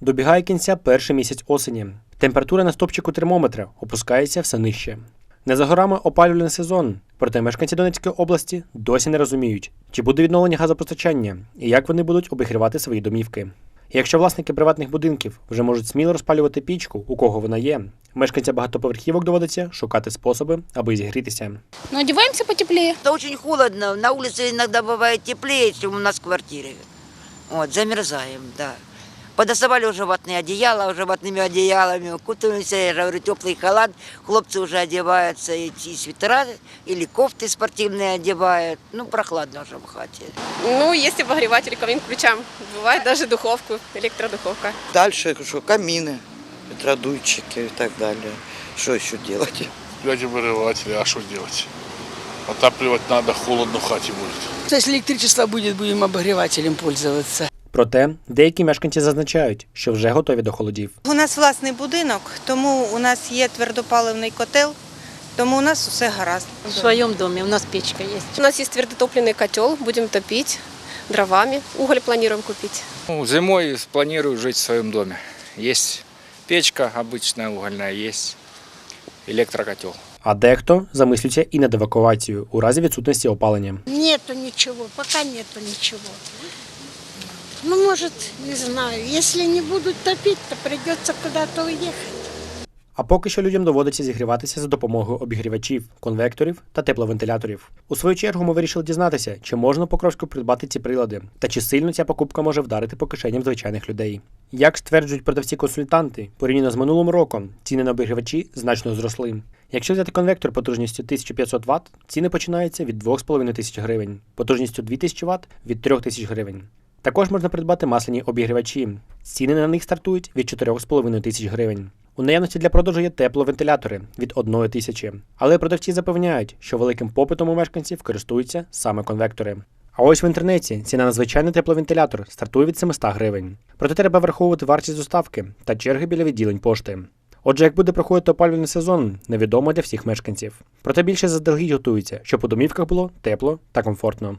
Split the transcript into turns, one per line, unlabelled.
Добігає кінця перший місяць осені. Температура на стопчику термометра опускається все нижче. Не за горами опалювальний сезон, проте мешканці Донецької області досі не розуміють, чи буде відновлення газопостачання і як вони будуть обігрівати свої домівки. Якщо власники приватних будинків вже можуть сміло розпалювати пічку, у кого вона є, мешканцям багатоповерхівок доводиться шукати способи, аби зігрітися.
Но одеваемся потеплее.
Это очень холодно. На улице иногда бывает теплее, чем у нас в квартире. Вот, замерзаем, да. Подоставали уже ватные одеяла, уже ватными одеялами, укутываемся, я же говорю, теплый халат. Хлопцы уже одеваются, и, и свитера, или кофты спортивные одевают. Ну, прохладно уже в хате.
Ну, есть обогреватель камин включаем. Бывает даже духовку, электродуховка.
Дальше что, камины, ветродуйчики и так далее. Что еще делать?
Взять обогреватели, а что делать? Отапливать надо, холодно в хате будет.
Если электричество будет, будем обогревателем пользоваться.
Проте деякі мешканці зазначають, що вже готові до холодів.
У нас власний будинок, тому у нас є твердопаливний котел, тому у нас усе гаразд.
В своем доме у нас печка есть.
У нас есть твердотопливный котел, будем топить дровами. Уголь планируем купить.
Ну, зимой планирую жить в своем доме. Есть печка обычная угольная, есть электрокотел.
А дехто замислюється і над евакуацією у разі відсутності опалення.
Нету ничего, пока нету ничего. Ну, может, не знаю, если не будут топить, то придется куда-то уехать.
А поки що людям доводиться зігріватися за допомогою обігрівачів, конвекторів та тепловентиляторів. У свою чергу ми вирішили дізнатися, чи можна по Покровську придбати ці прилади, та чи сильно ця покупка може вдарити по кишеням звичайних людей. Як стверджують продавці-консультанти, порівняно з минулим роком ціни на обігрівачі значно зросли. Якщо взяти конвектор потужністю 1500 Вт, ціни починаються від 2500 гривень, потужністю 2000 Вт – від 3000 гривень. Також можна придбати масляні обігрівачі. Ціни на них стартують від 4,5 тисяч гривень. У наявності для продажу є тепловентилятори від 1 тисячі. Але продавці запевняють, що великим попитом у мешканців користуються саме конвектори. А ось в інтернеті ціна на звичайний тепловентилятор стартує від 700 гривень. Проте треба враховувати вартість доставки та черги біля відділень пошти. Отже, як буде проходити опалювальний сезон, невідомо для всіх мешканців. Проте більше заздалегідь готуються, щоб у домівках було тепло та комфортно.